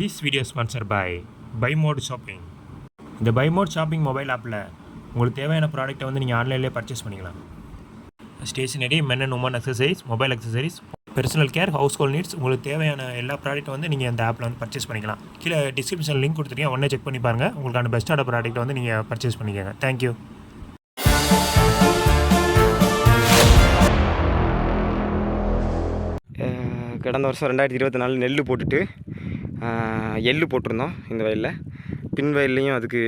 This video sponsor by by mod shopping இந்த by mode shopping mobile ஆப்பில் உங்களுக்கு தேவையான ப்ராடக்ட்டை வந்து நீங்கள் ஆன்லைன்லேயே பர்ச்சேஸ் பண்ணிக்கலாம். Stationery men and women accessories mobile accessories personal care household needs உங்களுக்கு தேவையான எல்லா ப்ராடக்ட்டும் வந்து நீங்கள் அந்த ஆப்பில் வந்து பர்ச்சேஸ் பண்ணிக்கலாம். கீழே டிஸ்கிரிப்ஷன் லிங்க் கொடுத்துருக்கேன் உடனே செக் பண்ணி பாருங்கள் உங்களுக்கான பெஸ்ட்டான ப்ராடக்ட்டை வந்து நீங்கள் பர்ச்சேஸ் பண்ணிக்கோங்க. தேங்க்யூ கடந்த வருஷம் ரெண்டாயிரத்தி இருபத்தி நாலு நெல் போட்டுட்டு எள்ளு போட்டிருந்தோம் இந்த வயலில். பின் வயல்லையும் அதுக்கு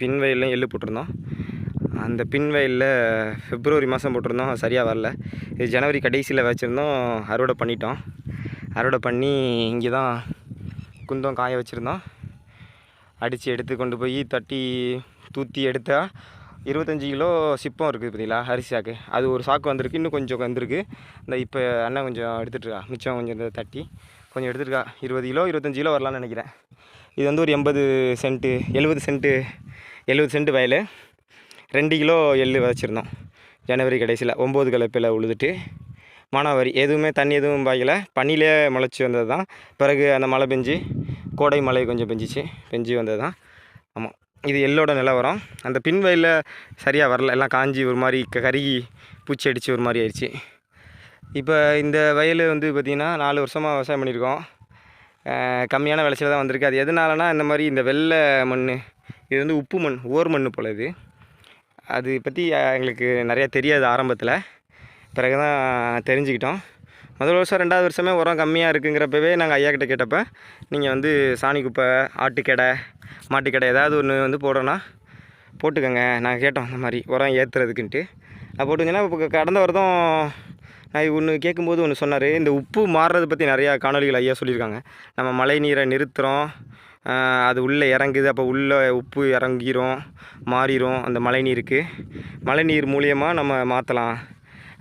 பின் வயல்லையும் எள்ளு போட்டிருந்தோம். அந்த பின் வயலில் ஃபிப்ரவரி மாதம் போட்டிருந்தோம் சரியாக வரல. இது ஜனவரி கடைசியில் வச்சுருந்தோம் அறுவடை பண்ணிட்டோம். அறுவடை பண்ணி இங்கே தான் குந்தம் காய வச்சுருந்தோம். அடித்து எடுத்து கொண்டு போய் தட்டி தூத்தி எடுத்தால் இருபத்தஞ்சி கிலோ சிப்பம் இருக்குது பார்த்தீங்களா அரிசி சாக்கு. அது ஒரு சாக்கு வந்திருக்கு இன்னும் கொஞ்சம் வந்திருக்கு. இந்த இப்போ அண்ணன் கொஞ்சம் எடுத்துகிட்ருக்கா மிச்சம் கொஞ்சம் இந்த தட்டி. கொஞ்சம் எடுத்துருக்கா. இருபது கிலோ இருபத்தஞ்சி கிலோ வரலான்னு நினைக்கிறேன். இது வந்து ஒரு எண்பது சென்ட்டு எழுபது சென்ட்டு எழுபது சென்ட் வயல். ரெண்டு கிலோ எள்ளு விதைச்சிருந்தோம். ஜனவரி கடைசியில் ஒம்பது கலப்பில் உழுதுட்டு மானாவாரி. எதுவுமே தண்ணி எதுவும் பாய்க்கல. பனியிலே முளைச்சி வந்தது தான் பிறகு அந்த மழை பெஞ்சு கோடை மழை கொஞ்சம் பெஞ்சிச்சு பெஞ்சு வந்தது தான் ஆமாம் இது எள்ளோட நிலவரம். அந்த பின் வயலில் சரியாக வரல. எல்லாம் காஞ்சி ஒரு மாதிரி க- கருகி பூச்சி அடித்து ஒரு மாதிரி ஆயிடுச்சு. இப்போ இந்த வயல் வந்து பார்த்திங்கன்னா நாலு வருஷமாக விவசாயம் பண்ணியிருக்கோம். கம்மியான விளைச்சல் தான் வந்திருக்கு. அது எதனாலனா இந்த மாதிரி இந்த வெள்ளை மண் இது வந்து உப்பு மண் ஓர் மண் போல் இது. அது பற்றி எங்களுக்கு நிறையா தெரியாது ஆரம்பத்தில். பிறகு தான் தெரிஞ்சுக்கிட்டோம். முதல் வருஷம் ரெண்டாவது வருஷமே உரம் கம்மியாக இருக்குங்கிறப்பவே நாங்கள் ஐயா கிட்ட கேட்டப்போ நீங்கள் வந்து சாணி குப்பை ஆட்டுக்கடை மாட்டுக்கடை ஏதாவது ஒன்று வந்து போடுறோன்னா போட்டுக்கோங்க. நாங்கள் கேட்டோம் இந்த மாதிரி உரம் ஏற்றுறதுக்குன்ட்டு அது போட்டுங்கன்னா இப்போ கடந்த வருடம் ஒன்று கேட்கும்போது ஒன்று சொன்னார். இந்த உப்பு மாறுறதை பற்றி நிறையா காணொலிகள் ஐயா சொல்லியிருக்காங்க. நம்ம மழை நீரை நிறுத்துகிறோம் அது உள்ளே இறங்குது. அப்போ உள்ளே உப்பு இறங்கிரும் மாறிடும் அந்த மழை நீருக்கு. மழை நீர் மூலியமாக நம்ம மாற்றலாம்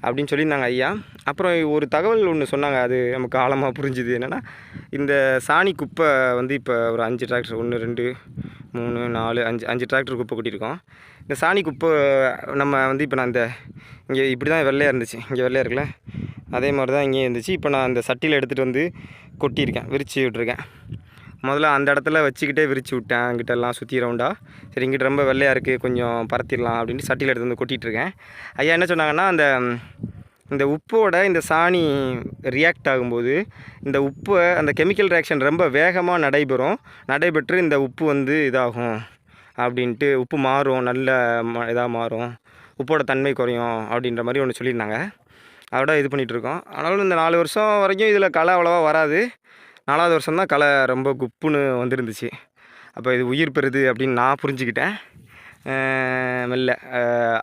அப்படின்னு சொல்லியிருந்தாங்க ஐயா. அப்புறம் ஒரு தகவல் ஒன்று சொன்னாங்க. அது நமக்கு ஆழமாக புரிஞ்சுது. என்னென்னா இந்த சாணி குப்பை வந்து இப்போ ஒரு அஞ்சு டிராக்டர் ஒன்று ரெண்டு மூணு நாலு அஞ்சு அஞ்சு டிராக்டர் குப்பை கொட்டியிருக்கோம். இந்த சாணி குப்பை நம்ம வந்து இப்போ நான் இந்த இங்கே இப்படி தான் வெள்ளையாக இருந்துச்சு. இங்கே வெள்ளையாக இருக்குல்ல? அதே மாதிரி தான் இங்கேயும் இருந்துச்சு. இப்போ நான் அந்த சட்டியில் எடுத்துகிட்டு வந்து கொட்டியிருக்கேன். விரித்து விட்ருக்கேன் முதல்ல அந்த இடத்துல வச்சுக்கிட்டே விரித்து விட்டேன். அங்கிட்ட எல்லாம் சுற்றி ரவுண்டாக சரி இங்கிட்ட ரொம்ப வெள்ளையாக இருக்குது கொஞ்சம் பரத்திடலாம் அப்படின்ட்டு சட்டியில் எடுத்து வந்து கொட்டிகிட்ருக்கேன் ஐயா என்ன சொன்னாங்கன்னா அந்த இந்த உப்போட இந்த சாணி ரியாக்ட் ஆகும்போது இந்த உப்பு அந்த கெமிக்கல் ரியாக்ஷன் ரொம்ப வேகமாக நடைபெறும். நடைபெற்று இந்த உப்பு வந்து இதாகும் அப்படின்ட்டு உப்பு மாறும் நல்ல ம இதாக மாறும். உப்போட தன்மை குறையும் அப்படின்ற மாதிரி ஒன்று சொல்லியிருந்தாங்க. அதோட இது பண்ணிகிட்ருக்கோம் ஆனாலும் இந்த நாலு வருஷம் வரைக்கும் இதில் களை அவ்வளோவா வராது. நாலாவது வருஷம் தான் களை ரொம்ப குப்புன்னு வந்துருந்துச்சு. அப்போ இது உயிர் பெறுது அப்படின்னு நான் புரிஞ்சுக்கிட்டேன். மெல்ல.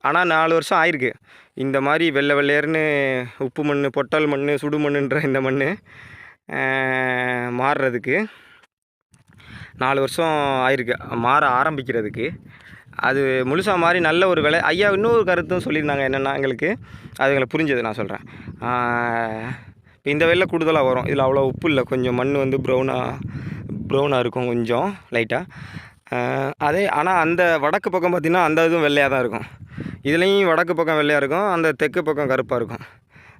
ஆனால் நாலு வருஷம் ஆயிருக்கு. இந்த மாதிரி வெள்ளை வெள்ளையர்னு உப்பு மண் பொட்டல் மண் சுடு மண்ணுன்ற இந்த மண் மாறுறதுக்கு நாலு வருஷம் ஆயிருக்கு. மாற ஆரம்பிக்கிறதுக்கு. அது முழுசாக மாதிரி நல்ல ஒரு விலை. ஐயா இன்னொரு கருத்தும் சொல்லியிருந்தாங்க என்னென்னா எங்களுக்கு. அது எங்களை புரிஞ்சது நான் சொல்கிறேன் இப்போ இந்த வெள்ளை கூடுதலாக வரும். இதில் அவ்வளோ உப்பு இல்லை. கொஞ்சம் மண் வந்து ப்ரௌனாக ப்ரௌனாக இருக்கும் கொஞ்சம் லைட்டாக அதே ஆனால் அந்த வடக்கு பக்கம் பார்த்திங்கன்னா அந்த இதுவும் வெள்ளையாக தான் இருக்கும். இதுலேயும் வடக்கு பக்கம் வெள்ளையாக இருக்கும். அந்த தெற்கு பக்கம் கருப்பாக இருக்கும்.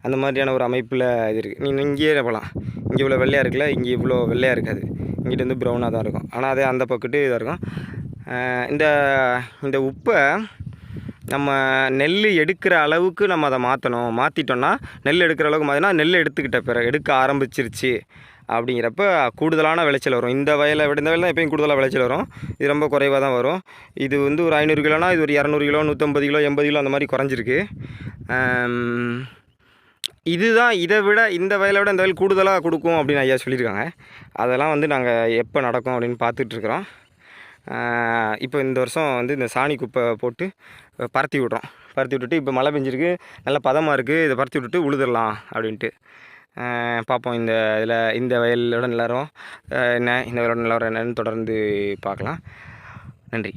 அந்த மாதிரியான ஒரு அமைப்பில் இது இருக்குது நீ இங்கேயே போகலாம் இங்கே இவ்வளோ வெள்ளையாக இருக்குல்ல? இங்கே இவ்வளோ வெள்ளையாக இருக்காது. இங்கிட்ட வந்து ப்ரௌனாக தான் இருக்கும். ஆனால் அதே அந்த பக்கத்து இதாக இருக்கும். இந்த இந்த உப்பை நம்ம நெல் எடுக்கிற அளவுக்கு நம்ம அதை மாற்றணும் மாற்றிட்டோன்னா நெல் எடுக்கிற அளவுக்கு மாற்றினா நெல் எடுத்துக்கிட்ட பிறகு எடுக்க ஆரம்பிச்சிருச்சு அப்படிங்கிறப்ப கூடுதலான விளைச்சல் வரும். இந்த வயலை விட இந்த வயலில் தான் எப்பயும் கூடுதலாக விளைச்சல் வரும். இது ரொம்ப குறைவாக தான் வரும். இது வந்து ஒரு ஐநூறு கிலோனா இது ஒரு இரநூறு கிலோ நூற்றம்பது கிலோ எண்பது கிலோ அந்த மாதிரி குறைஞ்சிருக்கு. இதுதான் இதை விட இந்த வயலை விட இந்த வயல் கூடுதலாக கொடுக்கும் அப்படின்னு ஐயா சொல்லியிருக்காங்க. அதெல்லாம் வந்து நாங்கள் எப்போ நடக்கும் அப்படின்னு பார்த்துட்ருக்குறோம் இப்போ இந்த வருஷம் வந்து இந்த சாணி குப்பை போட்டு பரத்தி விட்றோம். பரத்தி விட்டுட்டு இப்போ மழை பெஞ்சிருக்கு. நல்ல பதமாக இருக்குது இதை பரத்தி விட்டுட்டு உழுதுடலாம் அப்படின்ட்டு. பார்ப்போம் இந்த இதில் இந்த வயலோட நிலவரம் என்ன இந்த வயலோட நிலவரம் என்னன்னு தொடர்ந்து பார்க்கலாம். நன்றி.